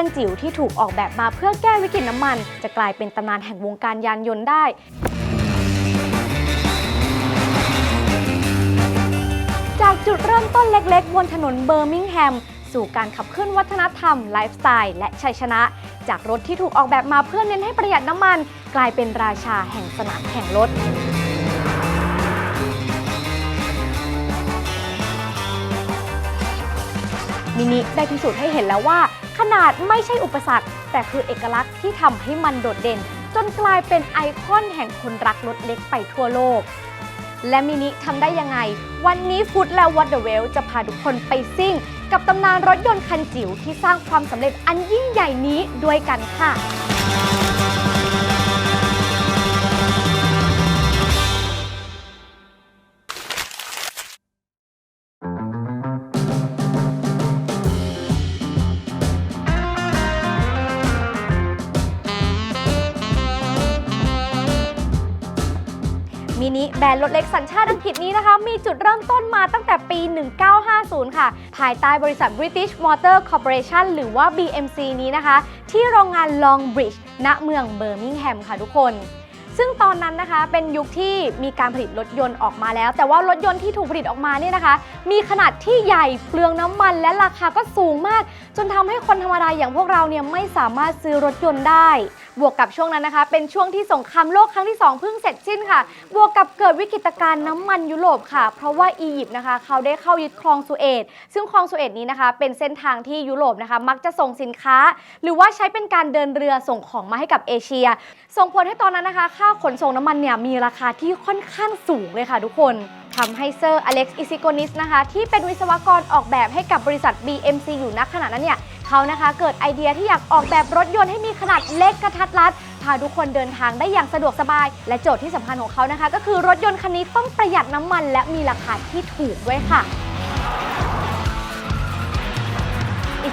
ันจิ๋วที่ถูกออกแบบมาเพื่อแก้วิกฤตน้ำมัน จะกลายเป็นตำนานแห่งวงการยานยนต์ได้จากจุดเริ่มต้นเล็กๆ บนถนนเบอร์มิงแฮม สู่การขับเคลื่อนวัฒนธรรม ไลฟ์สไตล์และชัยชนะ จากรถที่ถูกออกแบบมาเพื่อเน้นให้ประหยัดน้ำมัน กลายเป็นราชาแห่งสนามแข่งรถมินิได้พิสูจน์ให้เห็นแล้วว่า ขนาดไม่ใช่อุปสรรค แต่คือเอกลักษณ์ที่ทำให้มันโดดเด่น จนกลายเป็นไอคอนแห่งคนรักรถเล็กไปทั่วโลก และมินิทำได้ยังไง วันนี้ฟุตและวอตเดอะเวลจะพาทุกคนไปซิ่ง กับตำนานรถยนต์คันจิ๋วที่สร้างความสำเร็จอันยิ่งใหญ่นี้ด้วยกันค่ะ นิแบรนด์รถเล็กสัญชาติอังกฤษนี้นะคะ มีจุดเริ่มต้นมาตั้งแต่ปี 1950 ค่ะ ภายใต้บริษัท British Motor Corporation หรือว่า BMC นี้นะคะ ที่โรงงาน Longbridge ณเมืองเบอร์มิงแฮมค่ะทุกคน ซึ่งตอนนั้นนะคะเป็นยุคที่มีการผลิตรถยนต์ออกมาแล้ว แต่ว่ารถยนต์ที่ถูกผลิตออกมาเนี่ยนะคะ มีขนาดที่ใหญ่เปลืองน้ำมัน และราคาก็สูงมาก จนทำให้คนธรรมดาอย่างพวกเราเนี่ยไม่สามารถซื้อรถยนต์ได้ บวกกับช่วงนั้นนะคะ เป็นช่วงที่สงครามโลกครั้งที่2เพิ่งเสร็จสิ้นค่ะ บวกกับเกิดวิกฤตการณ์น้ำมันยุโรปค่ะ เพราะว่าอียิปต์นะคะ เขาได้เข้ายึดคลองสุเอตซึ่งคลองสุเอตนี้นะคะ เป็นเส้นทางที่ยุโรปนะคะ มักจะส่งสินค้า หรือว่าใช้เป็นการเดินเรือส่งของมาให้กับเอเชีย ส่งผลให้ตอนนั้นนะคะค่าขนส่งน้ำมันเนี่ยมีราคาที่ค่อนข้างสูงเลยค่ะทุกคนทำให้เซอร์อเล็กซ์อิซิโกนิสนะคะ ที่เป็นวิศวกรออกแบบให้กับบริษัท BMC อยู่ณขณะนั้นเนี่ยเขานะคะเกิดไอเดียที่อยากออกแบบรถยนต์ให้มีขนาดเล็กกระทัดรัดพาทุกคนเดินทางได้อย่างสะดวกสบาย และโจทย์ที่สำคัญของเขานะคะ ก็คือรถยนต์คันนี้ต้องประหยัดน้ำมัน และมีราคาที่ถูกด้วยค่ะ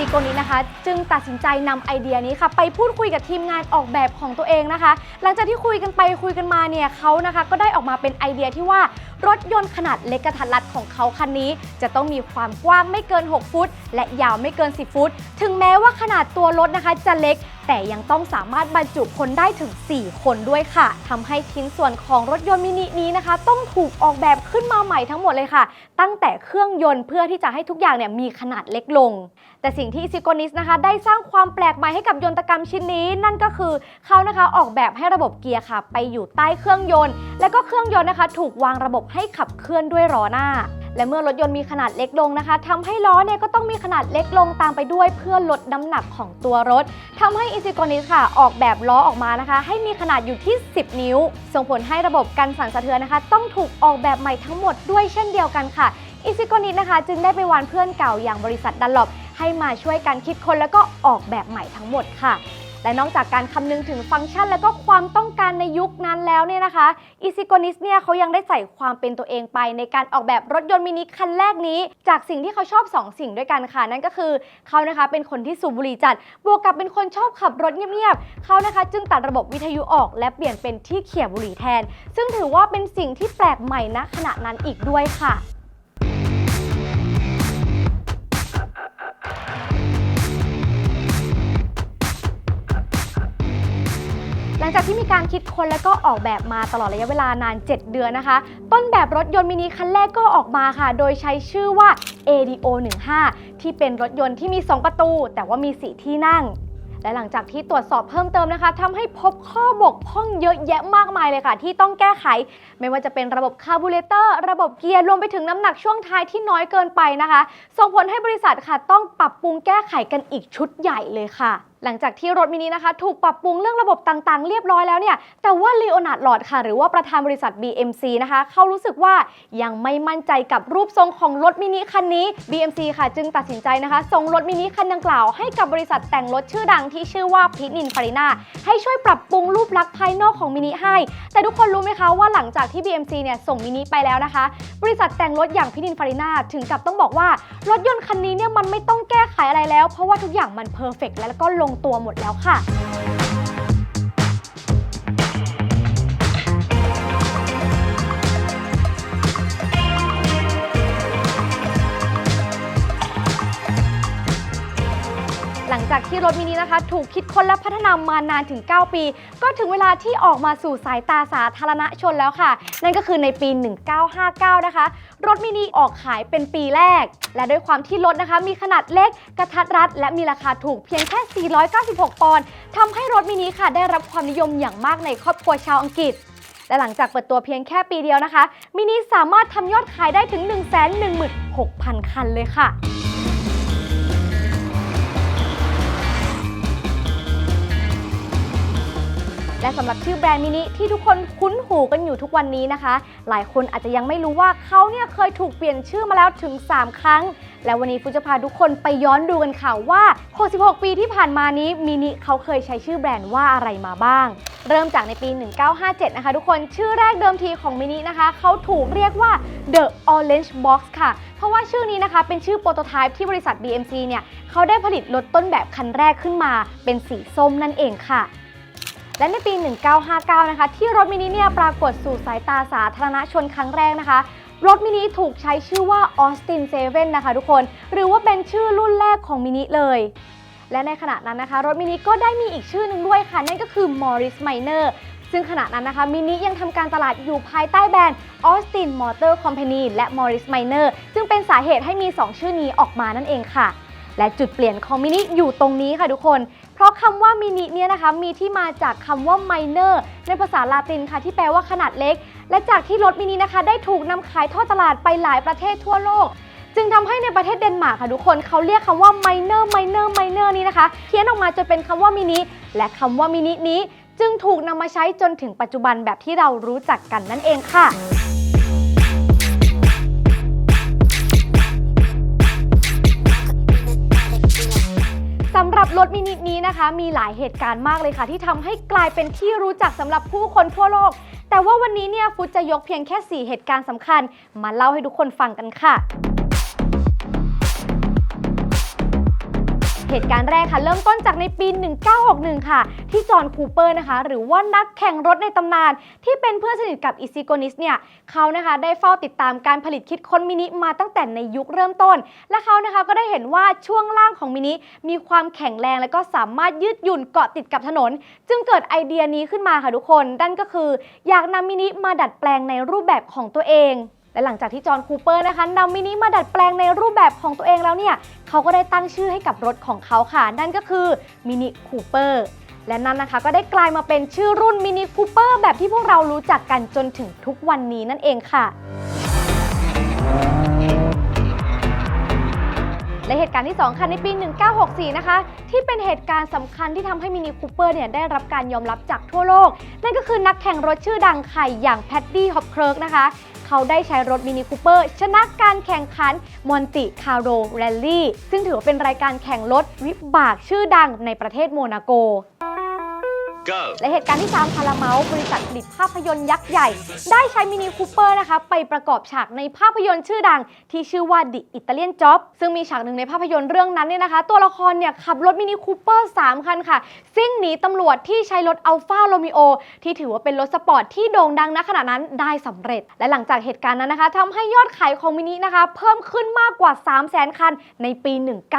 ซิโกนี้นะคะ จึงตัดสินใจนำไอเดียนี้ค่ะ ไปพูดคุยกับทีมงานออกแบบของตัวเองนะคะ หลังจากที่คุยกันไปคุยกันมาเนี่ยเขานะคะ ก็ได้ออกมาเป็นไอเดียที่ว่ารถยนต์ขนาดเล็กกระทัดรัดของเขาคันนี้ จะต้องมีความกว้างไม่เกิน 6 ฟุต และยาวไม่เกิน 10 ฟุต ถึงแม้ว่าขนาดตัวรถนะคะจะเล็ก แต่ยังต้องสามารถบรรจุคนได้ถึง 4 คนด้วยค่ะทำให้ชิ้นส่วนของรถยนต์มินินี้นะคะ ต้องถูกออกแบบขึ้นมาใหม่ทั้งหมดเลยค่ะ ตั้งแต่เครื่องยนต์เพื่อที่จะให้ทุกอย่างเนี่ยมีขนาดเล็กลง แต่สิ่งที่ซิโกนิสนะคะ ได้สร้างความแปลกใหม่ให้กับยนตกรรมชิ้นนี้ นั่นก็คือเขานะคะออกแบบให้ระบบเกียร์ค่ะ ไปอยู่ใต้เครื่องยนต์ และก็เครื่องยนต์นะคะ ถูกวางระบบให้ขับเคลื่อนด้วยล้อหน้าและเมื่อรถยนต์มีขนาดเล็กลงนะคะทำให้ล้อเนี่ยก็ต้องมีขนาดเล็กลงตามไปด้วยเพื่อลดน้ำหนักของตัวรถทำให้อิซิโกนิสค่ะ ออกแบบล้อออกมานะคะ ให้มีขนาดอยู่ที่ 10 นิ้ว ส่งผลให้ระบบกันสั่นสะเทือนนะคะ ต้องถูกออกแบบใหม่ทั้งหมดด้วยเช่นเดียวกันค่ะอิซิโกนิสนะคะ จึงได้ไปวานเพื่อนเก่าอย่างบริษัทดันลอปให้มาช่วยกันคิดค้นแล้วก็ออกแบบใหม่ทั้งหมดค่ะ และนอกจากการคำนึงถึงฟังก์ชัน และก็ความต้องการในยุคนั้นแล้วเนี่ยนะคะอิซิโกนิสเนี่ยเขายังได้ใส่ความเป็นตัวเองไปในการออกแบบรถยนต์มินิคันแรกนี้ จากสิ่งที่เขาชอบ 2 สิ่งด้วยกันค่ะ นั่นก็คือเขานะคะเป็นคนที่สูบบุหรี่จัด บวกกับเป็นคนชอบขับรถเงียบๆเขานะคะ จึงตัดระบบวิทยุออก และเปลี่ยนเป็นที่เขี่ยบุหรี่แทน ซึ่งถือว่าเป็นสิ่งที่แปลกใหม่ณขณะนั้นอีกด้วยค่ะ งจากที่มีการคิดค้นและก็ออกแบบมาตลอดระยะเวลานาน 7 เดือนนะคะ ต้นแบบรถยนต์มินิคันแรกก็ออกมาค่ะ โดยใช้ชื่อว่า ADO 15ที่เป็นรถยนต์ที่มี 2 ประตู แต่ว่ามี 4 ที่นั่งและหลังจากที่ตรวจสอบเพิ่มเติมนะคะทำให้พบข้อบกพร่องเยอะแยะมากมายเลยค่ะ ที่ต้องแก้ไข ไม่ว่าจะเป็นระบบคาร์บูเรเตอร์ ระบบเกียร์รวมไปถึงน้ำหนักช่วงท้ายที่น้อยเกินไปนะคะ ส่งผลให้บริษัทค่ะต้องปรับปรุงแก้ไขกันอีกชุดใหญ่เลยค่ะ หลังจากที่รถมินินะคะ ถูกปรับปรุงเรื่องระบบต่างๆ เรียบร้อยแล้วเนี่ย แต่ว่าลีโอนาร์ดลอดค่ะ หรือว่าประธานบริษัท BMC นะคะ เขารู้สึกว่ายังไม่มั่นใจกับรูปทรงของรถมินิคันนี้ BMC ค่ะ จึงตัดสินใจนะคะส่งรถมินิคันดังกล่าวให้กับบริษัทแต่งรถชื่อดังที่ชื่อว่าพินินฟารินาให้ช่วยปรับปรุงรูปลักษณ์ภายนอกของมินิให้ แต่ทุกคนรู้ไหมคะว่าหลังจากที่ BMC เนี่ยส่งมินิไปแล้วนะคะ บริษัทแต่งรถอย่างพินินฟารินาถึงกับต้องบอกว่ารถยนต์คันนี้เนี่ยมันไม่ต้องแก้ไขอะไรแล้ว เพราะว่าทุกอย่างมันเพอร์เฟกแล้วก็ลงงตัวหมดแล้วค่ะ หลังจากที่รถมินินะคะ ถูกคิดค้นและพัฒนามานานถึง 9 ปี ก็ถึงเวลาที่ออกมาสู่สายตาสาธารณชนแล้วค่ะ นั่นก็คือในปี 1959 นะคะ รถมินิออกขายเป็นปีแรก และด้วยความที่รถนะคะ มีขนาดเล็กกระทัดรัด และมีราคาถูกเพียงแค่ 496 ปอนด์ทำให้รถมินิค่ะ ได้รับความนิยมอย่างมากในครอบครัวชาวอังกฤษและหลังจากเปิดตัวเพียงแค่ปีเดียวนะคะ มินิสามารถทำยอดขายได้ถึง 116,000 คันเลยค่ะ และสำหรับชื่อแบรนด์มินิที่ทุกคนคุ้นหูกันอยู่ทุกวันนี้นะคะ หลายคนอาจจะยังไม่รู้ว่าเขาเนี่ยเคยถูกเปลี่ยนชื่อมาแล้วถึง 3 ครั้ง และวันนี้ฟุจะพาทุกคนไปย้อนดูกันค่ะว่า 66 ปีที่ผ่านมานี้มินิเขาเคยใช้ชื่อแบรนด์ว่าอะไรมาบ้าง เริ่มจากในปี 1957 นะคะทุกคนชื่อแรกเดิมทีของมินินะคะเขาถูกเรียกว่า The Orange Box ค่ะเพราะว่าชื่อนี้นะคะเป็นชื่อโปรโตไทป์ที่บริษัท BMC เนี่ยเขาได้ผลิตรถต้นแบบคันแรกขึ้นมา เป็นสีส้มนั่นเองค่ะ และในปี 1959 นะคะ ที่รถมินิเนี่ยปรากฏสู่สายตาสาธารณชนครั้งแรกนะคะ รถมินิถูกใช้ชื่อว่า Austin 7 นะคะทุกคน หรือว่าเป็นชื่อรุ่นแรกของมินิเลย และในขณะนั้นนะคะ รถมินิก็ได้มีอีกชื่อหนึ่งด้วยค่ะ นั่นก็คือ Morris Minor ซึ่งขณะนั้นนะคะมินิยังทำการตลาดอยู่ภายใต้แบรนด์ Austin Motor Company และ Morris Minor ซึ่งเป็นสาเหตุให้มี 2 ชื่อนี้ออกมานั่นเองค่ะ และจุดเปลี่ยนของมินิอยู่ตรงนี้ค่ะทุกคน เพราะคำว่ามินิเนี่ยนะคะมีที่มาจากคำว่า minor ในภาษาลาตินค่ะที่แปลว่าขนาดเล็ก และจากที่รถมินินะคะ ได้ถูกนำขายทอดตลาดไปหลายประเทศทั่วโลกจึงทำให้ในประเทศเดนมาร์กค่ะทุกคนเขาเรียกคำว่า minor minor minor นี้นะคะเพี้ยนออกมาจนเป็นคำว่ามินิและคำว่ามินินี้ จึงถูกนำมาใช้จนถึงปัจจุบันแบบที่เรารู้จักกันนั่นเองค่ะ นะคะมีหลายเหตุการณ์มากเลยค่ะ ที่ทำให้กลายเป็นที่รู้จักสำหรับผู้คนทั่วโลก แต่ว่าวันนี้เนี่ยฟุตจะยกเพียงแค่ 4 เหตุการณ์สำคัญ มาเล่าให้ทุกคนฟังกันค่ะ เหตุการณ์แรกค่ะเริ่มต้นจากในปี 1961 ค่ะ ที่จอห์นคูเปอร์นะคะ หรือว่านักแข่งรถในตำนาน ที่เป็นเพื่อนสนิทกับอิซิโกนิสเนี่ยเขานะคะได้เฝ้าติดตามการผลิตคิดค้นมินิมาตั้งแต่ในยุคเริ่มต้น และเขานะคะก็ได้เห็นว่าช่วงล่างของมินิมีความแข็งแรงและก็สามารถยืดหยุ่นเกาะติดกับถนน จึงเกิดไอเดียนี้ขึ้นมาค่ะทุกคนนั่นก็คือ อยากนำมินิมาดัดแปลงในรูปแบบของตัวเอง และหลังจากที่จอห์นคูเปอร์นะคะนำมินิมาดัดแปลงในรูปแบบของตัวเองแล้วเนี่ย เขาก็ได้ตั้งชื่อให้กับรถของเขาค่ะ นั่นก็คือมินิคูเปอร์และนั่นนะคะก็ได้กลายมาเป็นชื่อรุ่นมินิคูเปอร์แบบที่พวกเรารู้จักกันจนถึงทุกวันนี้นั่นเองค่ะ และเหตุการณ์ที่ 2 ค่ะในปี 1964 นะคะ ที่เป็นเหตุการณ์สำคัญที่ทำให้มินิคูเปอร์เนี่ยได้รับการยอมรับจากทั่วโลก นั่นก็คือนักแข่งรถชื่อดังไข่อย่างแพดดี้ฮอปเคิร์กนะคะเขาได้ใช้รถมินิคูเปอร์ชนะการแข่งขันมอนติคาโรแรลลี่ซึ่งถือว่าเป็นรายการแข่งรถวิบากชื่อดังในประเทศโมนาโก Go. และเหตุการณ์ที่3พาราเมาส์บริษัทผลิตภาพยนตร์ยักษ์ใหญ่ ได้ใช้มินิคูเปอร์นะคะ ไปประกอบฉากในภาพยนตร์ชื่อดัง ที่ชื่อว่า The Italian Job ซึ่งมีฉากหนึ่งในภาพยนตร์เรื่องนั้นเนี่ยนะคะ ตัวละครเนี่ยขับรถมินิคูเปอร์ 3 คันค่ะ ซิ่งหนีตำรวจที่ใช้รถอัลฟาโรมิโอที่ถือว่าเป็นรถสปอร์ตที่โด่งดังณขณะนั้นได้สำเร็จ และหลังจากเหตุการณ์นั้นนะคะทำให้ยอดขายของมินินะคะ เพิ่มขึ้นมากกว่า 3 0 0 0 0 0คันในปี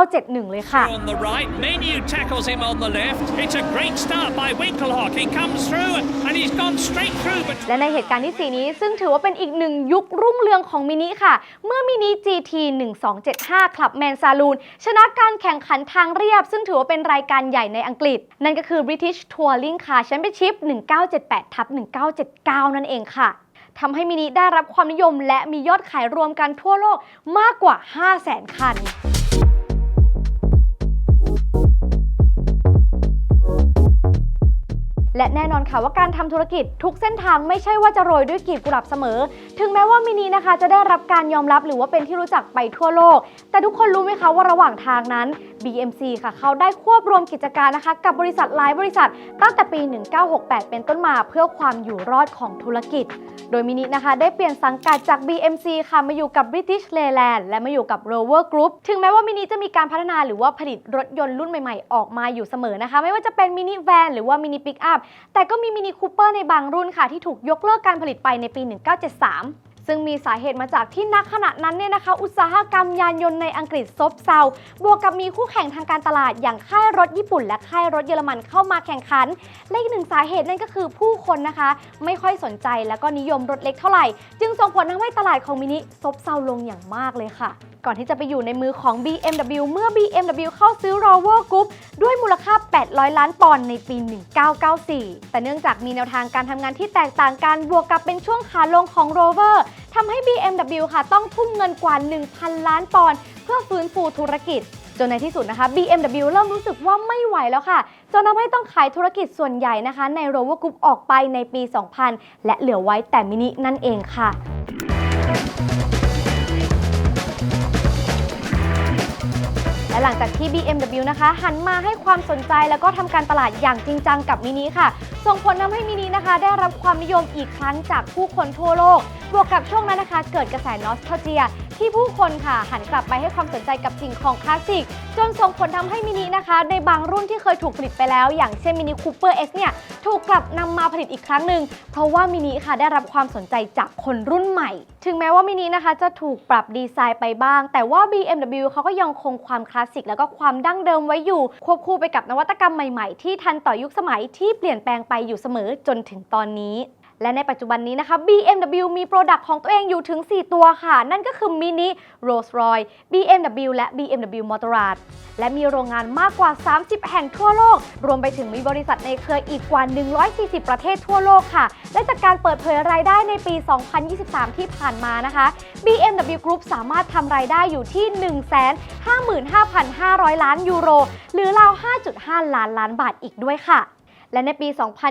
1971 เลยค่ะ On the right, Menu tackles him on the left. It's a great start by Winkelhock. และในเหตุการณ์ที่ 4 นี้ซึ่งถือว่าเป็นอีกหนึ่งยุครุ่งเรืองของมินิค่ะ เมื่อมินิ GT 1275 Club Man Saloon ชนะการแข่งขันทางเรียบ ซึ่งถือว่าเป็นรายการใหญ่ในอังกฤษ นั่นก็คือ British Touring Car Championship 1978ทับ1979 นั่นเองค่ะทำให้มินิได้รับความนิยม และมียอดขายรวมกันทั่วโลกมากกว่า 500,000 คัน และแน่นอนค่ะว่าการทำธุรกิจทุกเส้นทางไม่ใช่ว่าจะโรยด้วยกลีบกุหลาบเสมอ ถึงแม้ว่ามินินะคะ จะได้รับการยอมรับหรือว่าเป็นที่รู้จักไปทั่วโลก แต่ทุกคนรู้ไหมคะว่าระหว่างทางนั้น BMC ค่ะ เขาได้ควบรวมกิจการนะคะ กับบริษัทหลายบริษัท ตั้งแต่ปี 1968 เป็นต้นมาเพื่อความอยู่รอดของธุรกิจ โดยมินินะคะ ได้เปลี่ยนสังกัดจาก BMC ค่ะ มาอยู่กับ British Leyland และมาอยู่กับ Rover Group ถึงแม้ว่ามินิจะมีการพัฒนาหรือว่าผลิตรถยนต์รุ่นใหม่ๆ ออกมาอยู่เสมอนะคะ ไม่ว่าจะเป็นมินิแวนหรือว่ามินิปิกอัพแต่ก็มีมินิคูเปอร์ในบางรุ่นค่ะที่ถูกยกเลิกการผลิตไปในปี 1973 ซึ่งมีสาเหตุมาจากที่นักขณะนั้นเนี่ยนะคะ อุตสาหกรรมยานยนต์ในอังกฤษซบเซา บวกกับมีคู่แข่งทางการตลาดอย่างค่ายรถญี่ปุ่น และค่ายรถเยอรมันเข้ามาแข่งขัน และอีกหนึ่งสาเหตุนั่นก็คือผู้คนนะคะ ไม่ค่อยสนใจแล้วก็นิยมรถเล็กเท่าไหร่ จึงส่งผลทำให้ตลาดของมินิซบเซาลงอย่างมากเลยค่ะ ก่อนที่จะไปอยู่ในมือของ BMW เมื่อ BMW เข้าซื้อ Rover Group ด้วยมูลค่า 800 ล้านปอนด์ในปี 1994 แต่เนื่องจากมีแนวทางการทำงานที่แตกต่างกันบวกกับเป็นช่วงขาลงของ Rover ทำให้ BMW ค่ะต้องทุ่มเงินกว่า 1,000 ล้านปอนด์เพื่อฟื้นฟูธุรกิจ จนในที่สุดนะคะ BMW เริ่มรู้สึกว่าไม่ไหวแล้วค่ะ จนทำให้ต้องขายธุรกิจส่วนใหญ่นะคะ ใน Rover Group ออกไปในปี 2000 และเหลือไว้แต่มินินั่นเองค่ะ และหลังจากที่ BMW นะคะหันมาให้ความสนใจแล้วก็ทำการตลาดอย่างจริงจังกับมินิค่ะ ส่งผลทำให้มินินะคะ ได้รับความนิยมอีกครั้งจากผู้คนทั่วโลก บวกกับช่วงนั้นนะคะ เกิดกระแสนอสเทเจีย ที่ผู้คนค่ะหันกลับไปให้ความสนใจกับสิ่งของคลาสสิก จนส่งผลทำให้มินินะคะ ในบางรุ่นที่เคยถูกผลิตไปแล้ว อย่างเช่นมินิคูเปอร์ X เนี่ยถูกกลับนำมาผลิตอีกครั้งหนึ่งเพราะว่ามินิค่ะได้รับความสนใจจากคนรุ่นใหม่ ถึงแม้ว่ามินินะคะจะถูกปรับดีไซน์ไปบ้าง แต่ว่า BMW เขาก็ยังคงความคลาสสิกแล้วก็ความดั้งเดิมไว้อยู่ ควบคู่ไปกับนวัตกรรมใหม่ๆ ที่ทันต่อยุคสมัยที่เปลี่ยนแปลงไปอยู่เสมอจนถึงตอนนี้ และในปัจจุบันนี้นะคะ BMW มีโปรดักต์ของตัวเองอยู่ถึง 4 ตัวค่ะ นั่นก็คือ Mini, Rolls-Royce, BMW และ BMW Motorrad และมีโรงงานมากกว่า 30 แห่งทั่วโลก รวมไปถึงมีบริษัทในเครืออีกกว่า 140 ประเทศทั่วโลกค่ะ และจากการเปิดเผยรายได้ในปี 2023 ที่ผ่านมานะคะ BMW Group สามารถทำรายได้อยู่ที่ 155,500 ล้านยูโร หรือราว 5.5 ล้านล้านบาทอีกด้วยค่ะ และในปี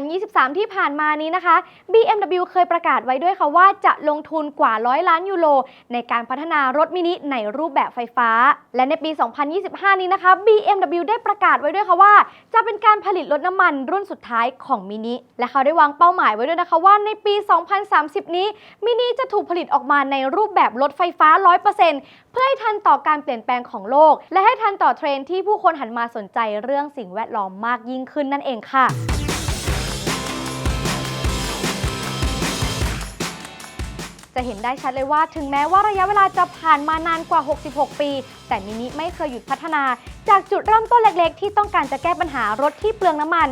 2023 ที่ผ่านมานี้นะคะ BMW เคยประกาศไว้ด้วยค่ะว่าจะลงทุนกว่า 100 ล้านยูโร ในการพัฒนารถมินิในรูปแบบไฟฟ้า และในปี 2025 นี้นะคะ BMW ได้ประกาศไว้ด้วยค่ะว่า จะเป็นการผลิตรถน้ำมันรุ่นสุดท้ายของมินิ และเขาได้วางเป้าหมายไว้ด้วยนะคะว่าในปี 2030 นี้มินิจะถูกผลิตออกมาในรูปแบบรถไฟฟ้า 100%เพื่อให้ทันต่อการเปลี่ยนแปลงของโลก และให้ทันต่อเทรนที่ผู้คนหันมาสนใจเรื่องสิ่งแวดล้อมมากยิ่งขึ้นนั่นเองค่ะ จะเห็นได้ชัดเลยว่าถึงแม้ว่าระยะเวลาจะผ่านมานานกว่า 66 ปี แต่มินิไม่เคยหยุดพัฒนา จากจุดเริ่มต้นเล็กๆ ที่ต้องการจะแก้ปัญหารถที่เปลืองน้ำมัน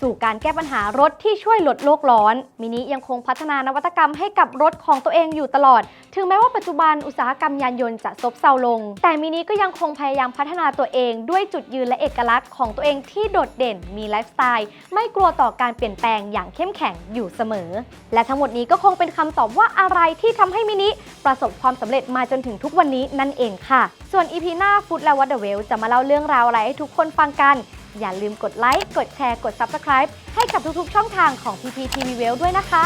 สู่การแก้ปัญหารถที่ช่วยลดโลกร้อน มินิยังคงพัฒนานวัตกรรมให้กับรถของตัวเองอยู่ตลอด ถึงแม้ว่าปัจจุบันอุตสาหกรรมยานยนต์จะซบเซาลง แต่มินิก็ยังคงพยายามพัฒนาตัวเอง ด้วยจุดยืนและเอกลักษณ์ของตัวเองที่โดดเด่นมีไลฟ์สไตล์ไม่กลัวต่อการเปลี่ยนแปลงอย่างเข้มแข็งอยู่เสมอ และทั้งหมดนี้ก็คงเป็นคำตอบว่าอะไรที่ทำให้มินิประสบความสำเร็จมาจนถึงทุกวันนี้นั่นเองค่ะ ส่วนอีพีหน้าฟุตและวัตเดเวลจะมาเล่าเรื่องราวอะไรให้ทุกคนฟังกัน อย่าลืมกดไลค์ กดแชร์ กด Subscribe ให้กับทุกๆ ช่องทางของ PPTV w e l ด้วยนะคะ